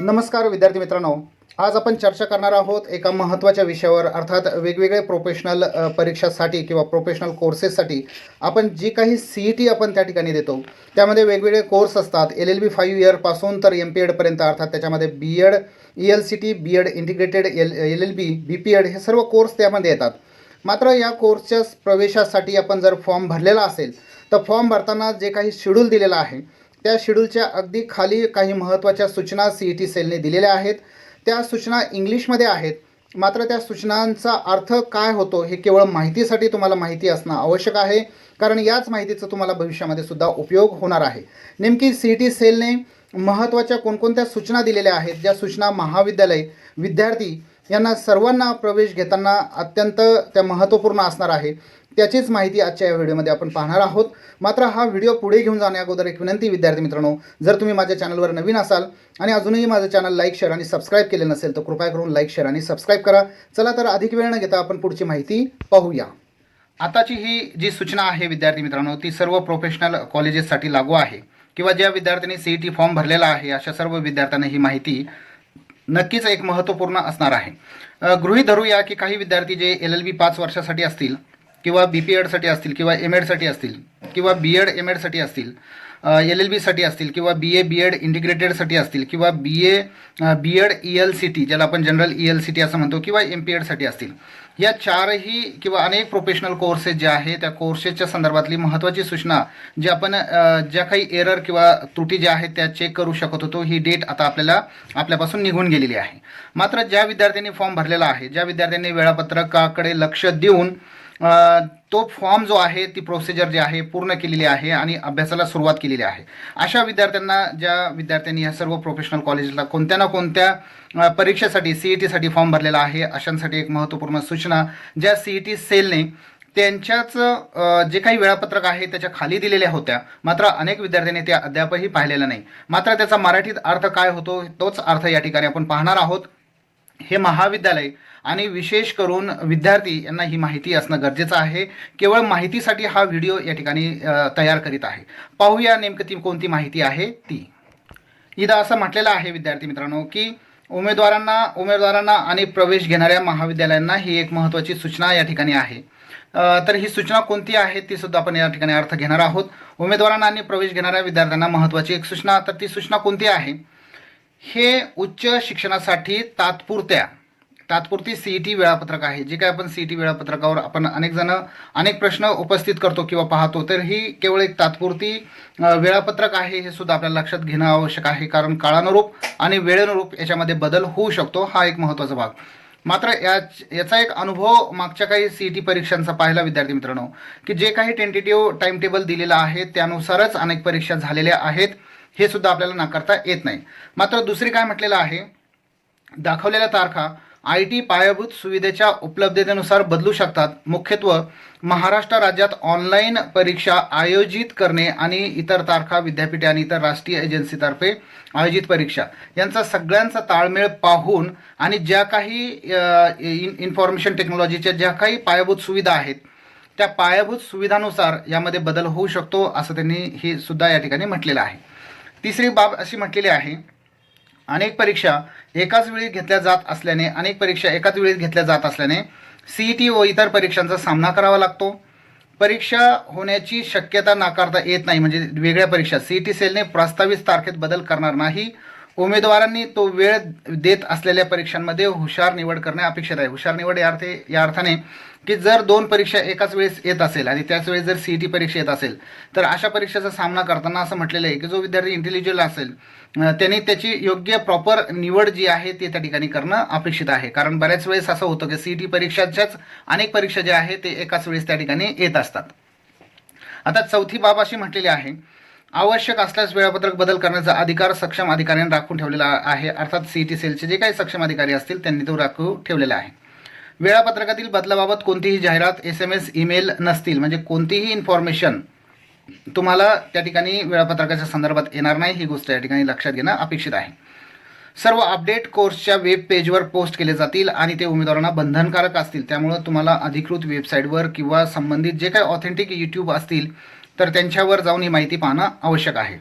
नमस्कार विद्यार्थी मित्रांनो. आज आपण चर्चा करणार आहोत एका महत्त्वाच्या विषयावर अर्थात वेगवेगळे प्रोफेशनल परीक्षासाठी किंवा प्रोफेशनल कोर्सेससाठी आपण जी काही सी ई टी आपण त्या ठिकाणी देतो. त्यामध्ये वेगवेगळे कोर्स असतात. एल एल बी फाईव्ह इयरपासून तर एम पी एडपर्यंत अर्थात त्याच्यामध्ये B Ed E L C T B Ed integrated L L L B B P Ed हे सर्व कोर्स त्यामध्ये येतात. मात्र या कोर्सच्या प्रवेशासाठी आपण जर फॉर्म भरलेला असेल तर फॉर्म भरताना जे काही शेड्यूल दिलेलं आहे त्या शेड्यूलच्या अगदी खाली काही महत्त्वाच्या सूचना सी ई टी सेलने दिलेल्या आहेत. त्या सूचना इंग्लिशमध्ये आहेत. मात्र त्या सूचनांचा अर्थ काय होतो हे केवळ माहितीसाठी तुम्हाला माहिती असणं आवश्यक आहे. कारण याच माहितीचा तुम्हाला भविष्यामध्ये सुद्धा उपयोग होणार आहे. नेमकी सी ई टी सेलने महत्त्वाच्या कोणकोणत्या सूचना दिलेल्या आहेत? ज्या सूचना महाविद्यालय विद्यार्थी यांना सर्वांना प्रवेश घेताना अत्यंत त्या महत्त्वपूर्ण असणार आहे. त्याचीच माहिती आजच्या या व्हिडिओमध्ये आपण पाहणार आहोत. मात्र हा व्हिडिओ पुढे घेऊन जाण्या अगोदर एक विनंती विद्यार्थी मित्रांनो जर तुम्ही माझ्या चॅनलवर नवीन असाल आणि अजूनही माझं चॅनल लाईक शेअर आणि सबस्क्राईब केले नसेल तर कृपया करून लाईक शेअर आणि सबस्क्राईब करा. चला तर अधिक वेळ न घेता आपण पुढची माहिती पाहूया. आताची ही जी सूचना आहे विद्यार्थी मित्रांनो ती सर्व प्रोफेशनल कॉलेजेससाठी लागू आहे. किंवा ज्या विद्यार्थ्यांनी सी ई टी फॉर्म भरलेला आहे अशा सर्व विद्यार्थ्यांना ही माहिती नक्कीच एक महत्त्वपूर्ण असणार आहे. गृहीत धरूया की काही विद्यार्थी जे एल एल बी पाच वर्षासाठी असतील किंवा बी पी एडसाठी असतील किंवा एम एडसाठी असतील किंवा बी एड एम एडसाठी असतील एल एल बीसाठी असतील किंवा बी ए बी एड इंटिग्रेटेडसाठी असतील किंवा B A B Ed E L C T ज्याला आपण general E L C T असं म्हणतो किंवा एम पी एडसाठी असतील. या चारही किंवा अनेक प्रोफेशनल कोर्सेस जे आहे त्या कोर्सेसच्या संदर्भातली महत्त्वाची सूचना जी आपण ज्या काही एरर किंवा त्रुटी ज्या आहेत त्या चेक करू शकत होतो ही डेट आता आपल्याला आपल्यापासून निघून गेलेली आहे. मात्र ज्या विद्यार्थ्यांनी फॉर्म भरलेला आहे ज्या विद्यार्थ्यांनी वेळापत्रकाकडे लक्ष देऊन तो फॉर्म जो आहे ती प्रोसिजर जी आहे पूर्ण केलेली आहे आणि अभ्यासाला सुरुवात केलेली आहे. अशा विद्यार्थ्यांना ज्या विद्यार्थ्यांनी ह्या सर्व प्रोफेशनल कॉलेजला कोणत्या ना कोणत्या परीक्षेसाठी सी ई टीसाठी फॉर्म भरलेला आहे अशांसाठी एक महत्त्वपूर्ण सूचना ज्या सी ई टी सेलने त्यांच्याच जे काही वेळापत्रक आहे त्याच्याखाली दिलेल्या होत्या. मात्र अनेक विद्यार्थ्यांनी ते अद्यापही पाहिलेलं नाही. मात्र त्याचा मराठीत अर्थ काय होतो तोच अर्थ या ठिकाणी आपण पाहणार आहोत. हे महाविद्यालय आणि विशेष करून विद्यार्थी यांना ही माहिती असणं गरजेचं आहे. केवळ माहितीसाठी हा व्हिडिओ या ठिकाणी तयार करीत आहे. पाहूया नेमकं ती कोणती माहिती आहे ती. इथं असं म्हटलेलं आहे विद्यार्थी मित्रांनो की उमेदवारांना उमेदवारांना आणि प्रवेश घेणाऱ्या महाविद्यालयांना ही एक महत्त्वाची सूचना या ठिकाणी आहे. तर ही सूचना कोणती आहे ती सुद्धा आपण या ठिकाणी अर्थ घेणार आहोत. उमेदवारांना आणि प्रवेश घेणाऱ्या विद्यार्थ्यांना महत्त्वाची एक सूचना तर ती सूचना कोणती आहे? हे उच्च शिक्षणासाठी तात्पुरत्या तात्पुरती सी ई टी वेळापत्रक आहे. जे काय आपण सी ई टी वेळापत्रकावर आपण अनेक जण अनेक प्रश्न उपस्थित करतो किंवा पाहतो तर ही केवळ एक तात्पुरती वेळापत्रक आहे हे सुद्धा आपल्याला लक्षात घेणं आवश्यक आहे. कारण काळानुरूप आणि वेळेनुरूप याच्यामध्ये बदल होऊ शकतो हा एक महत्त्वाचा भाग. मात्र या याचा एक अनुभव मागच्या काही सी ई टी परीक्षांचा पाहिला विद्यार्थी मित्रांनो की जे काही टेंटेटिव्ह टाइम टेबल दिलेलं आहे त्यानुसारच अनेक परीक्षा झालेल्या आहेत. हे सुद्धा आपल्याला नाकारता येत नाही. मात्र दुसरी काय म्हटलेलं आहे? दाखवलेल्या तारखा आय टी पायाभूत सुविधेच्या उपलब्धतेनुसार बदलू शकतात. मुख्यत्व महाराष्ट्र राज्यात ऑनलाईन परीक्षा आयोजित करणे आणि इतर तारखा विद्यापीठे आणि इतर राष्ट्रीय एजन्सीतर्फे आयोजित परीक्षा. यांचा सगळ्यांचा ताळमेळ पाहून आणि ज्या काही इन इन्फॉर्मेशन टेक्नॉलॉजीच्या ज्या काही पायाभूत सुविधा आहेत त्या पायाभूत सुविधानुसार यामध्ये बदल होऊ शकतो असं त्यांनी हे सुद्धा या ठिकाणी म्हटलेलं आहे. तिसरी बाब अशी म्हटलेली आहे अनेक परीक्षा एकाच वेळी घेतल्या जात असल्याने अनेक परीक्षा एकाच वेळी घेतल्या जात असल्याने सी ई टी व इतर परीक्षांचा सामना करावा लागतो. परीक्षा होण्याची शक्यता नाकारता येत नाही म्हणजे वेगळ्या परीक्षा. सी ई टी सेलने प्रस्तावित तारखेत बदल करणार नाही. उमेदवारांनी तो वेळ देत असलेल्या परीक्षांमध्ये हुशार निवड करणे अपेक्षित आहे. हुशार निवड या अर्थे या अर्थाने की जर दोन परीक्षा एकाच वेळेस येत असेल आणि त्याच वेळेस जर सी ई टी परीक्षा येत असेल तर अशा परीक्षेचा सामना करताना असं म्हटलेलं आहे की जो विद्यार्थी इंटेलिजंट असेल त्यांनी त्याची योग्य प्रॉपर निवड जी आहे ती त्या ठिकाणी करणं अपेक्षित आहे. कारण बऱ्याच वेळेस असं होतं की सी ई टी परीक्षाच्याच अनेक परीक्षा ज्या आहे ते एकाच वेळेस त्या ठिकाणी येत असतात. आता चौथी बाब अशी म्हटलेली आहे आवश्यक असल्यास वेळापत्रक बदल करण्याचा अधिकार सक्षम अधिकाऱ्यांनी राखून ठेवलेला आहे. अर्थात सी टी सेलचे जे काही सक्षम अधिकारी असतील त्यांनी तो राखून ठेवलेला आहे. वेळापत्रकातील बदलाबाबत कोणतीही जाहिरात एस एम एस ईमेल नसतील. म्हणजे कोणतीही इन्फॉर्मेशन तुम्हाला त्या ठिकाणी वेळापत्रकाच्या संदर्भात येणार नाही. ही गोष्ट या ठिकाणी लक्षात घेणं अपेक्षित आहे. सर्व अपडेट कोर्सच्या वेब पेजवर पोस्ट केले जातील आणि ते उमेदवारांना बंधनकारक असतील. त्यामुळं तुम्हाला अधिकृत वेबसाईटवर किंवा संबंधित जे काही ऑथेंटिक यूट्यूब असतील तर त्यांच्यावर जाऊन ही माहिती पाहणं आवश्यक आहे.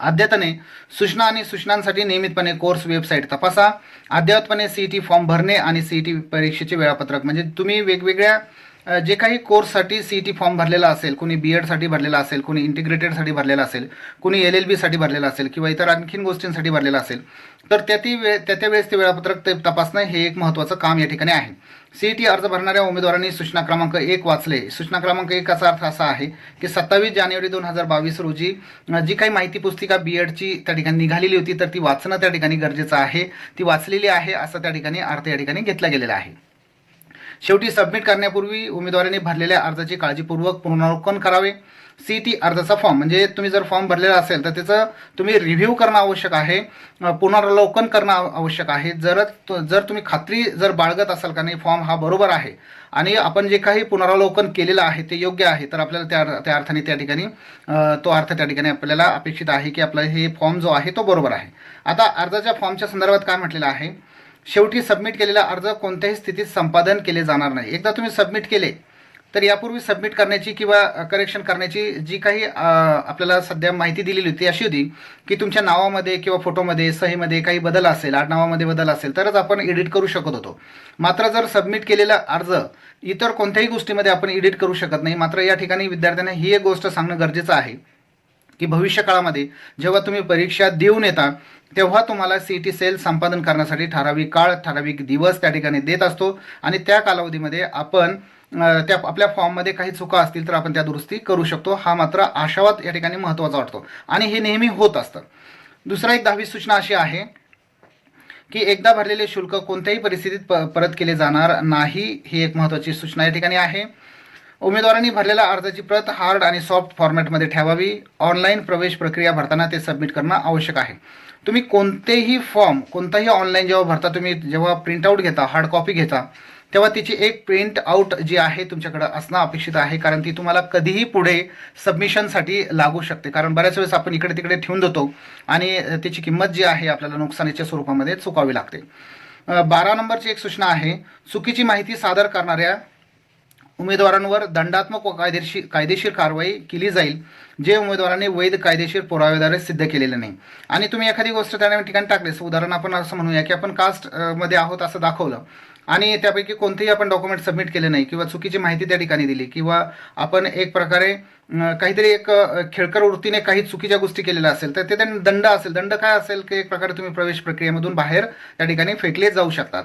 अद्यतने सूचना आणि सूचनांसाठी नियमितपणे कोर्स वेबसाईट तपासा. अद्ययावतपणे सी ई टी फॉर्म भरणे आणि सी ई टी परीक्षेचे वेळापत्रक. म्हणजे तुम्ही वेगवेगळ्या जे काही कोर्ससाठी सी ई टी फॉर्म भरलेला असेल कुणी बी एडसाठी भरलेला असेल कुणी इंटिग्रेटेडसाठी भरलेला असेल कुणी एल एल बीसाठी भरलेला असेल किंवा इतर आणखीन गोष्टींसाठी भरलेला असेल तर त्या ती वे त्या त्या वेळेस ते वेळापत्रक ते तपासणं हे एक महत्त्वाचं काम या ठिकाणी आहे. सी ई टी अर्ज भरणाऱ्या उमेदवारांनी सूचना क्रमांक एक वाचले. सूचना क्रमांक एकाचा अर्थ असा आहे की सत्तावीस जानेवारी दोन हजार बावीस रोजी जी काही माहिती पुस्तिका बी एडची त्या ठिकाणी निघालेली होती तर ती वाचणं त्या ठिकाणी गरजेचं आहे. ती वाचलेली आहे असं त्या ठिकाणी अर्थ या ठिकाणी घेतला गेलेला आहे. शेवटी सबमिट करण्यापूर्वी उमेदवारांनी भरलेल्या अर्जाची काळजीपूर्वक पुनरावलोकन करावे. सी टी अर्जाचा फॉर्म म्हणजे तुम्ही जर फॉर्म भरलेला असेल तर त्याचं तुम्ही रिव्ह्यू करणं आवश्यक आहे. पुनरावलोकन करणं आवश्यक आहे. जर जर तुम्ही खात्री जर बाळगत असाल का नाही फॉर्म हा बरोबर आहे. आणि आपण जे काही पुनरावलोकन केलेलं आहे ते योग्य आहे तर आपल्याला त्या त्या अर्थाने त्या ठिकाणी तो अर्थ त्या ठिकाणी आपल्याला अपेक्षित आहे की आपला हे फॉर्म जो आहे तो बरोबर आहे. आता अर्जाच्या फॉर्मच्या संदर्भात काय म्हटलेलं आहे? शेवटी सबमिट केलेला अर्ज कोणत्याही स्थितीत संपादन केले जाणार नाही. एकदा तुम्ही सबमिट केले तर यापूर्वी सबमिट करण्याची किंवा करेक्शन करण्याची जी काही आपल्याला सध्या माहिती दिलेली होती अशी होती की तुमच्या नावामध्ये किंवा फोटोमध्ये सहीमध्ये काही बदल असेल आडनावामध्ये बदल असेल तरच आपण एडिट करू शकत होतो. मात्र जर सबमिट केलेला अर्ज इतर कोणत्याही गोष्टीमध्ये आपण एडिट करू शकत नाही मात्र या ठिकाणी विद्यार्थ्यांना ही एक गोष्ट सांगणं गरजेचं आहे. की भविष्य काळामध्ये जेव्हा तुम्ही परीक्षा देऊन येता तेव्हा तुम्हाला सी टी सेल संपादन करण्यासाठी ठराविक काळ ठराविक दिवस त्या ठिकाणी देत असतो. आणि त्या कालावधीमध्ये आपण त्या आपल्या फॉर्ममध्ये काही चुका असतील तर आपण त्या दुरुस्ती करू शकतो. हा मात्र आशावाद या ठिकाणी महत्त्वाचा वाटतो. आणि हे नेहमी होत असतं. दुसरा एक दहावी सूचना अशी आहे की एकदा भरलेले शुल्क कोणत्याही परिस्थितीत प परत केले जाणार नाही ही एक महत्त्वाची सूचना या ठिकाणी आहे. उमेदवारांनी भरलेल्या अर्जाची प्रत हार्ड आणि सॉफ्ट फॉर्मॅटमध्ये ठेवावी. ऑनलाईन प्रवेश प्रक्रिया भरताना ते सबमिट करणं आवश्यक आहे. तुम्ही कोणतेही फॉर्म कोणताही ऑनलाईन जेव्हा भरता तुम्ही जेव्हा प्रिंटआउट घेता हार्ड कॉपी घेता तेव्हा तिची एक प्रिंट आउट जी आहे तुमच्याकडं असणं अपेक्षित आहे कारण ती तुम्हाला कधीही पुढे सबमिशनसाठी लागू शकते. कारण बऱ्याच वेळेस आपण इकडे तिकडे ठेवून देतो आणि त्याची किंमत जी आहे आपल्याला नुकसानीच्या स्वरूपामध्ये चुकावी लागते. बारा नंबरची एक सूचना आहे चुकीची माहिती सादर करणाऱ्या उमेदवारांवर दंडात्मक व कायदेशीर कायदेशीर कारवाई केली जाईल जे उमेदवारांनी वैध कायदेशीर पुराव्याद्वारे सिद्ध केलेले नाही. आणि तुम्ही एखादी गोष्ट त्या ठिकाणी टाकलीस उदाहरण आपण असं म्हणूया की आपण कास्टमध्ये आहोत असं दाखवलं. आणि त्यापैकी कोणतेही आपण डॉक्युमेंट सबमिट केले नाही किंवा चुकीची माहिती त्या ठिकाणी दिली किंवा आपण एक प्रकारे काहीतरी एक खेळकर वृत्तीने काही चुकीच्या गोष्टी केलेल्या असेल तर ते दंड असेल. दंड काय असेल की एक प्रकारे तुम्ही प्रवेश प्रक्रियेमधून बाहेर त्या ठिकाणी फेकले जाऊ शकतात.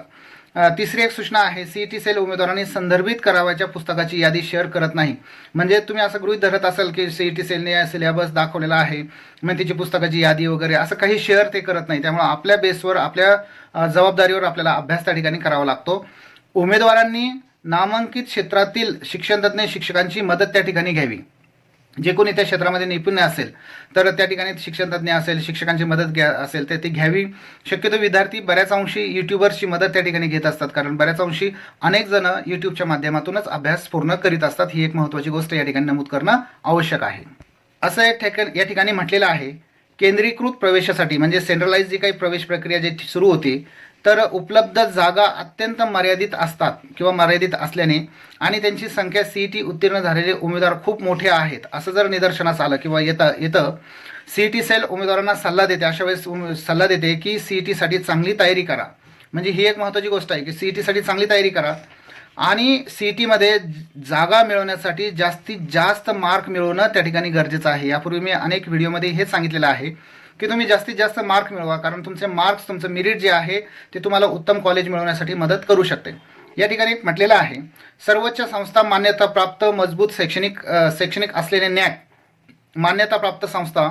तिसरी एक सूचना आहे सी टी सेल उमेदवारांनी संदर्भित करावाच्या पुस्तकाची यादी शेअर करत नाही. म्हणजे तुम्ही असं गृहीत धरत असाल की सी टी सेलने सिलेबस दाखवलेला आहे मग तिची पुस्तकाची यादी वगैरे असं काही शेअर ते करत नाही. त्यामुळे आपल्या बेसवर आपल्या जबाबदारीवर आपल्याला अभ्यास त्या ठिकाणी करावा लागतो. उमेदवारांनी नामांकित क्षेत्रातील शिक्षणतज्ञ शिक्षकांची मदत त्या ठिकाणी घ्यावी. जे कोणी त्या क्षेत्रामध्ये निपुण असेल तर त्या ठिकाणी शिक्षणतज्ञ असेल शिक्षकांची मदत घ्या असेल तर ती घ्यावी. शक्यतो विद्यार्थी बऱ्याच अंशी युट्यूबर्सची मदत त्या ठिकाणी घेत असतात कारण बऱ्याच अंशी अनेक जण युट्यूबच्या माध्यमातूनच अभ्यास पूर्ण करीत असतात. ही एक महत्त्वाची गोष्ट या ठिकाणी नमूद करणं आवश्यक आहे. असं एक ठिकाण या ठिकाणी म्हटलेलं आहे केंद्रीकृत प्रवेशासाठी म्हणजे सेंट्रलाइज जी काही प्रवेश प्रक्रिया जी सुरू होती तर उपलब्ध जागा अत्यंत मर्यादित असतात किंवा मर्यादित असल्याने आणि त्यांची संख्या सी ई टी उत्तीर्ण झालेले उमेदवार खूप मोठे आहेत. असं जर निदर्शनास आलं किंवा येतं येतं सी टी सेल उमेदवारांना सल्ला देते अशा वेळेस सल्ला देते की सी ई टीसाठी चांगली तयारी करा. म्हणजे ही एक महत्त्वाची गोष्ट आहे की सी ई टीसाठी चांगली तयारी करा. आणि सी ई टीमध्ये जागा मिळवण्यासाठी जास्तीत जास्त मार्क मिळवणं त्या ठिकाणी गरजेचं आहे. यापूर्वी मी अनेक व्हिडिओमध्ये हे सांगितलेलं आहे. की तुम्ही जास्तीत जास्त मार्क मिळवा कारण तुमचे मार्क्स तुमचं मेरिट जे आहे ते तुम्हाला उत्तम कॉलेज मिळवण्यासाठी मदत करू शकते. या ठिकाणी एक म्हटलेलं आहे सर्वोच्च संस्था मान्यताप्राप्त मजबूत शैक्षणिक शैक्षणिक असलेले नॅक मान्यताप्राप्त संस्था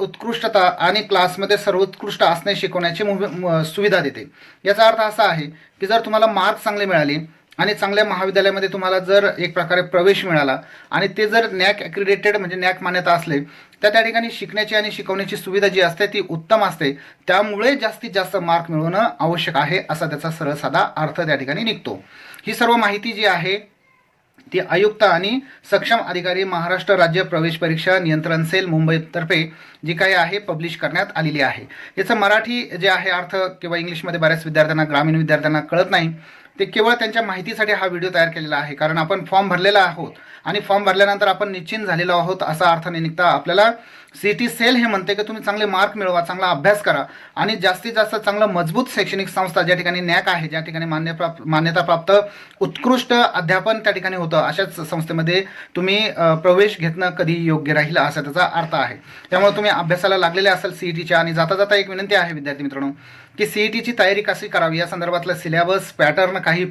उत्कृष्टता आणि क्लासमध्ये सर्वोत्कृष्ट असणे शिकवण्याची सुविधा देते. याचा अर्थ असा आहे की जर तुम्हाला मार्क चांगले मिळाले आणि चांगल्या महाविद्यालयामध्ये तुम्हाला जर एक प्रकारे प्रवेश मिळाला आणि ते जर नॅक ॲक्रिडेटेड म्हणजे नॅक मान्यता असले तर त्या ठिकाणी शिकण्याची आणि शिकवण्याची सुविधा जी असते ती उत्तम असते. त्यामुळे जास्तीत जास्त मार्क मिळवणं आवश्यक आहे असा त्याचा सरळ साधा अर्थ त्या ठिकाणी निघतो. ही सर्व माहिती जी आहे ती आयुक्त आणि सक्षम अधिकारी महाराष्ट्र राज्य प्रवेश परीक्षा नियंत्रण सेल मुंबईतर्फे जी काही आहे पब्लिश करण्यात आलेली आहे. याचं मराठी जे आहे अर्थ किंवा इंग्लिशमध्ये बऱ्याच विद्यार्थ्यांना ग्रामीण विद्यार्थ्यांना कळत नाही. ते केवळ त्यांच्या माहितीसाठी हा व्हिडिओ तयार केलेला आहे. कारण आपण फॉर्म भरलेला आहोत आणि फॉर्म भरल्यानंतर आपण निश्चिंत झालेलो आहोत असा अर्थ निघता. आपल्याला सी टी सेल हे म्हणते की तुम्ही चांगले मार्क मिळवा चांगला अभ्यास करा आणि जास्तीत जास्त चांगलं मजबूत शैक्षणिक संस्था ज्या ठिकाणी नॅक आहे ज्या ठिकाणी मान्यप्रा मान्यताप्राप्त उत्कृष्ट अध्यापन त्या ठिकाणी होतं अशाच संस्थेमध्ये तुम्ही प्रवेश घेतणं कधी योग्य राहील असा त्याचा अर्थ आहे. त्यामुळे तुम्ही अभ्यासाला लागलेले असाल सी टीच्या आणि जाता जाता एक विनंती आहे विद्यार्थी मित्रांनो की सी टीची तयारी कशी करावी? या संदर्भातलं सिलेबस पॅटर्न काही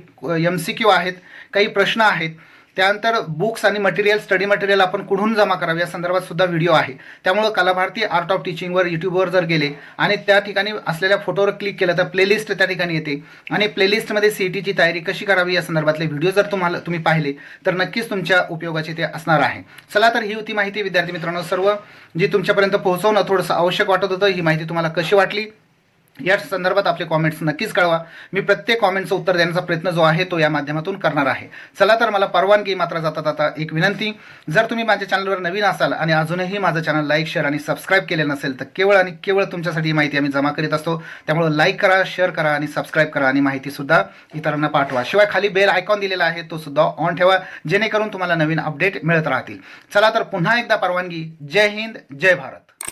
एम सी क्यू आहेत काही प्रश्न आहेत. त्यानंतर बुक्स आणि मटेरियल स्टडी मटेरियल आपण कुठून जमा करावे? या संदर्भात सुद्धा व्हिडिओ आहे. त्यामुळं कलाभारती आर्ट ऑफ टीचिंगवर यूट्यूबवर जर गेले आणि त्या ठिकाणी असलेल्या फोटोवर क्लिक केलं तर प्लेलिस्ट त्या ठिकाणी येते. आणि प्लेलिस्टमध्ये सी टीची तयारी कशी करावी? या संदर्भातले व्हिडिओ जर तुम्हाला तुम्ही पाहिले तर नक्कीच तुमच्या उपयोगाचे ते असणार आहे. चला तर ही होती माहिती. विद्यार्थी मित्रांनो सर्व जी तुमच्यापर्यंत पोहोचवणं थोडंसं आवश्यक वाटत होतं ही माहिती तुम्हाला कशी वाटली? या संदर्भात आपले कॉमेंट्स नक्कीच कळवा. मी प्रत्येक कॉमेंटचं उत्तर देण्याचा प्रयत्न जो आहे तो या माध्यमातून करणार आहे. चला तर मला परवानगी मात्र जाता जाता एक विनंती. जर तुम्ही माझ्या चॅनलवर नवीन असाल आणि अजूनही माझं चॅनल लाईक शेअर आणि सबस्क्राईब केले नसेल तर केवळ आणि केवळ तुमच्यासाठी माहिती आम्ही जमा करीत असतो. त्यामुळे लाईक करा शेअर करा आणि सबस्क्राईब करा आणि माहितीसुद्धा इतरांना पाठवा. शिवाय खाली बेल आयकॉन दिलेला आहे तो सुद्धा ऑन ठेवा जेणेकरून तुम्हाला नवीन अपडेट मिळत राहतील. चला तर पुन्हा एकदा परवानगी. जय हिंद जय भारत.